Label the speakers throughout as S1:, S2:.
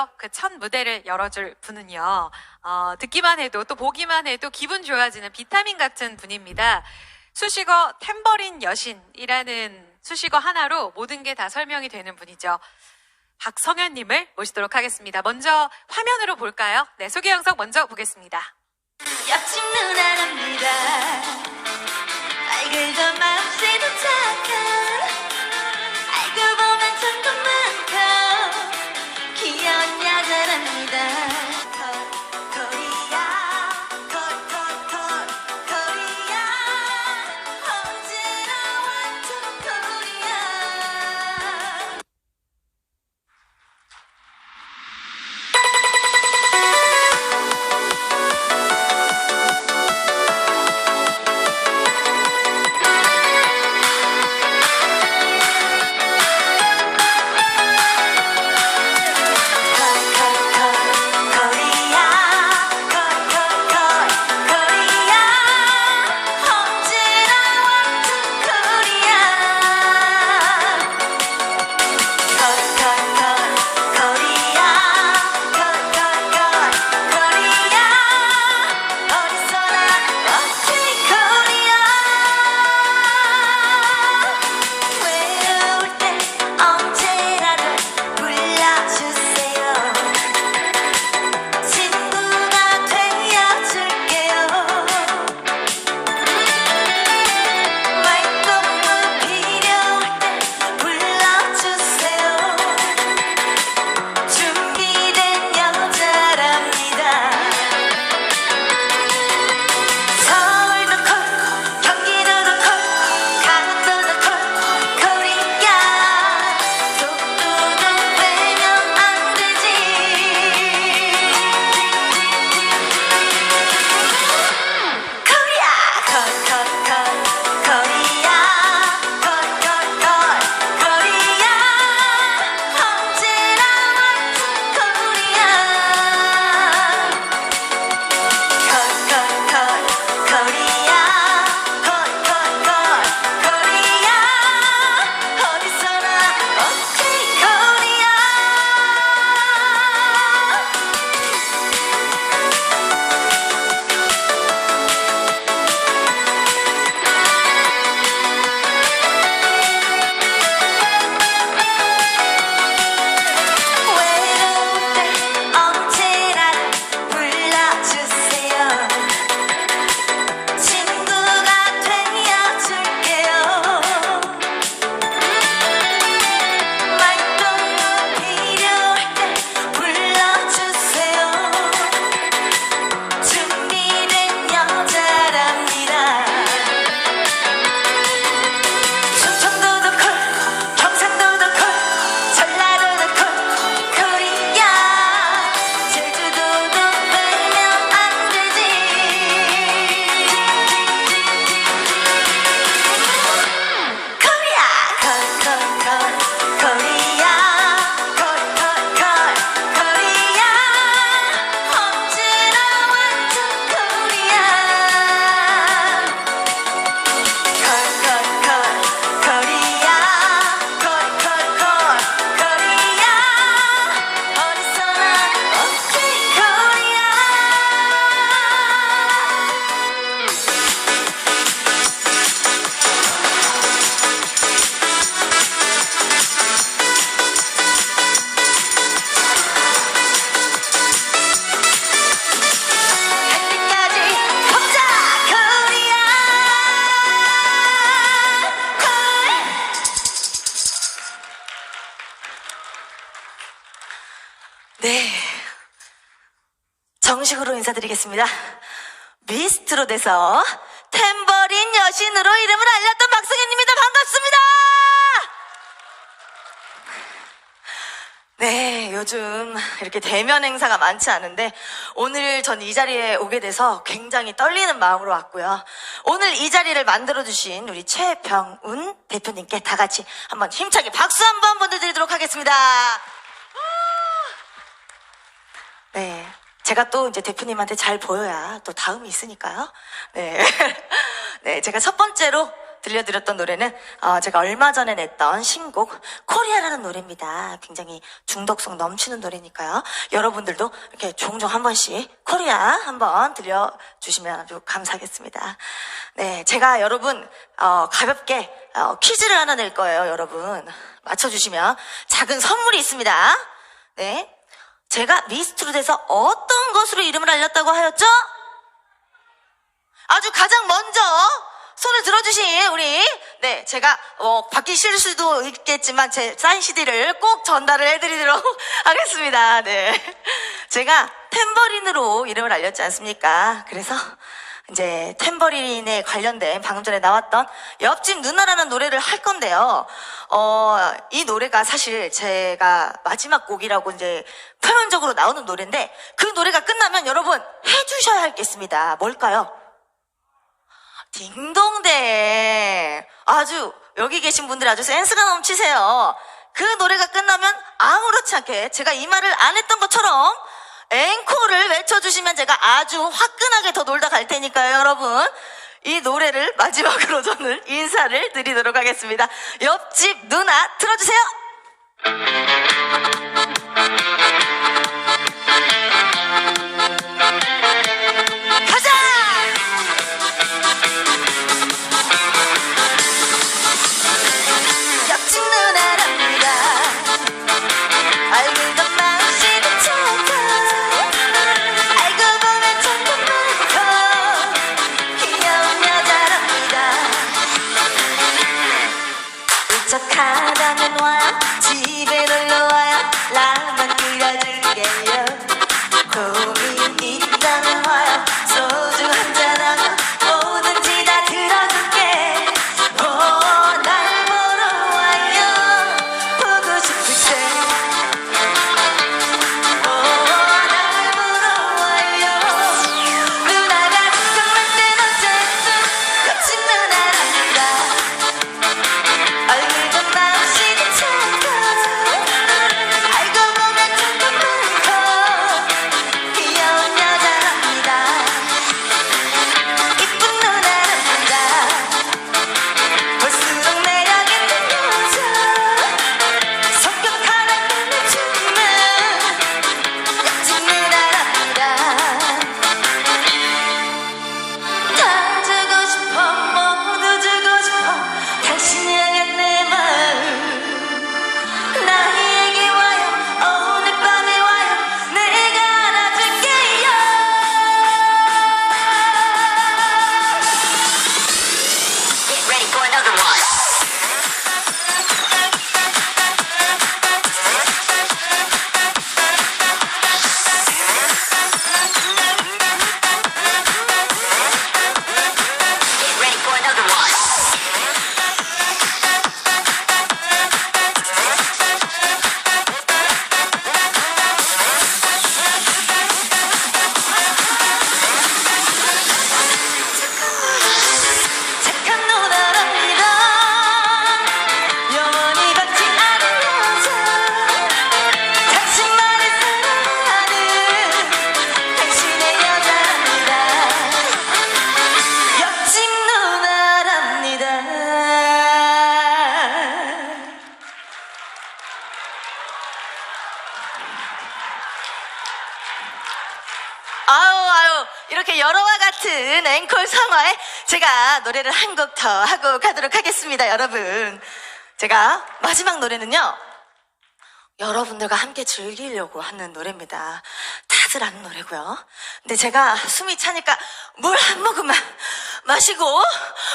S1: 앞에서 그 첫 무대를 열어줄 분은요, 어, 듣기만 해도 또 보기만 해도 기분 좋아지는 비타민 같은 분입니다. 수식어 탬버린 여신이라는 수식어 하나로 모든 게 다 설명이 되는 분이죠. 박성현님을 모시도록 하겠습니다. 먼저 화면으로 볼까요? 네, 소개 영상 먼저 보겠습니다.
S2: 옆집 누나랍니다 얼굴도 맘새도 착한 네 정식으로 인사드리겠습니다 미스트로 돼서 탬버린 여신으로 이름을 알렸던 박승현입니다 반갑습니다 네, 요즘 이렇게 대면 행사가 많지 않은데 오늘 전 이 자리에 오게 돼서 굉장히 떨리는 마음으로 왔고요. 오늘 이 자리를 만들어주신 우리 최병운 대표님께 다 같이 한번 힘차게 박수 한번 보내드리도록 하겠습니다. 네. 제가 또 이제 대표님한테 잘 보여야 또 다음이 있으니까요. 네. 네, 제가 첫 번째로 들려드렸던 노래는 어, 제가 얼마 전에 냈던 신곡 코리아라는 노래입니다. 굉장히 중독성 넘치는 노래니까요. 여러분들도 이렇게 종종 한 번씩 코리아 한번 들려주시면 아주 감사하겠습니다. 네, 제가 여러분 어, 가볍게 어, 퀴즈를 하나 낼 거예요, 여러분. 맞춰주시면 작은 선물이 있습니다. 네, 제가 미스트롯에서 어떤 것으로 이름을 알렸다고 하였죠? 아주 가장 먼저 손을 들어주신 우리 네 제가 어, 받기 싫을 수도 있겠지만 제 사인 CD를 꼭 전달을 해드리도록 하겠습니다. 네 제가 탬버린으로 이름을 알렸지 않습니까? 그래서 이제 탬버린에 관련된 방금 전에 나왔던 옆집 누나라는 노래를 할 건데요. 어, 이 노래가 사실 제가 마지막 곡이라고 이제 표면적으로 나오는 노래인데 그 노래가 끝나면 여러분 해주셔야 할 게 있습니다. 뭘까요? 딩동댕. 아주, 여기 계신 분들 아주 센스가 넘치세요. 그 노래가 끝나면 아무렇지 않게 제가 이 말을 안 했던 것처럼 앵콜을 외쳐주시면 제가 아주 화끈하게 더 놀다 갈 테니까요, 여러분. 이 노래를 마지막으로 저는 인사를 드리도록 하겠습니다. 옆집 누나 틀어주세요. 아유 아유 이렇게 여러와 같은 앵콜 상화에 제가 노래를 한 곡 더 하고 가도록 하겠습니다 여러분. 제가 마지막 노래는요 여러분들과 함께 즐기려고 하는 노래입니다. 다들 아는 노래고요. 근데 제가 숨이 차니까 물 한 모금만 마시고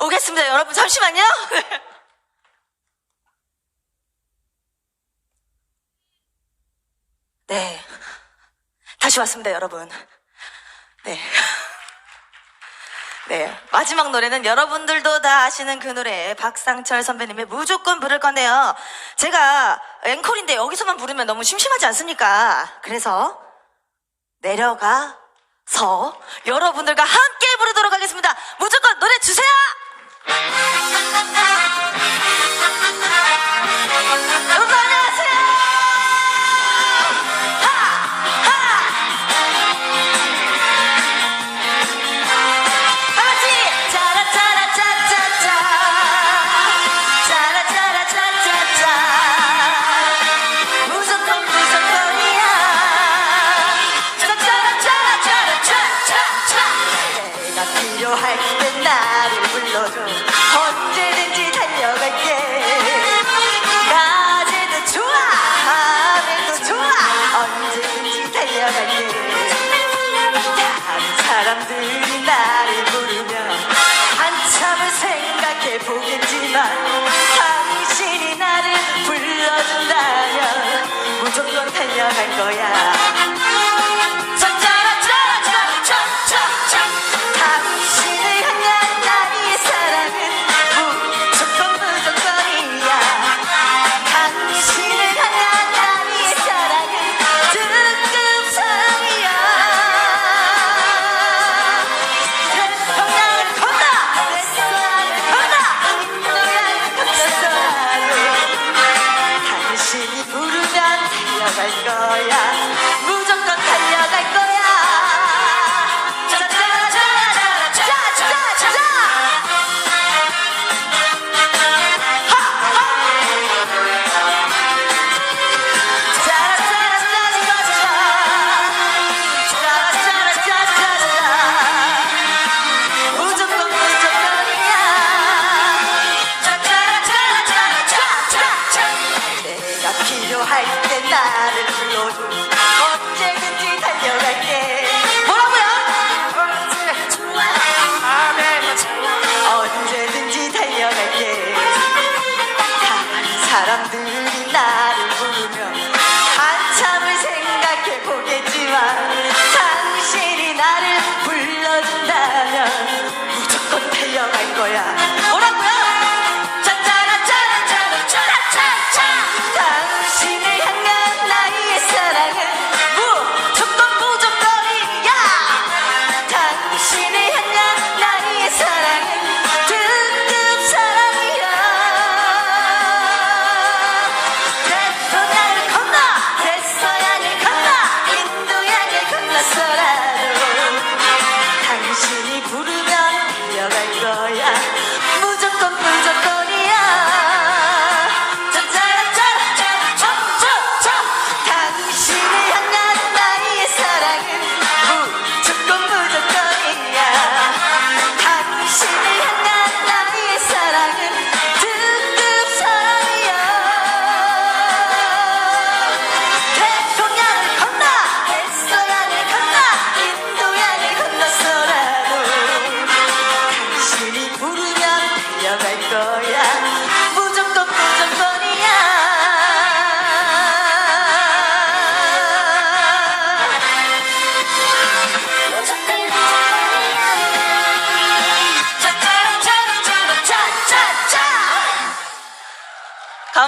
S2: 오겠습니다 여러분. 잠시만요. 네. 다시 왔습니다 여러분 네. 네. 마지막 노래는 여러분들도 다 아시는 그 노래, 박상철 선배님의 무조건 부를 건데요. 제가 앵콜인데 여기서만 부르면 너무 심심하지 않습니까? 그래서 내려가서 여러분들과 함께 부르도록 하겠습니다. 무조건 노래 주세요! 무조건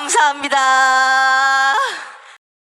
S2: 감사합니다.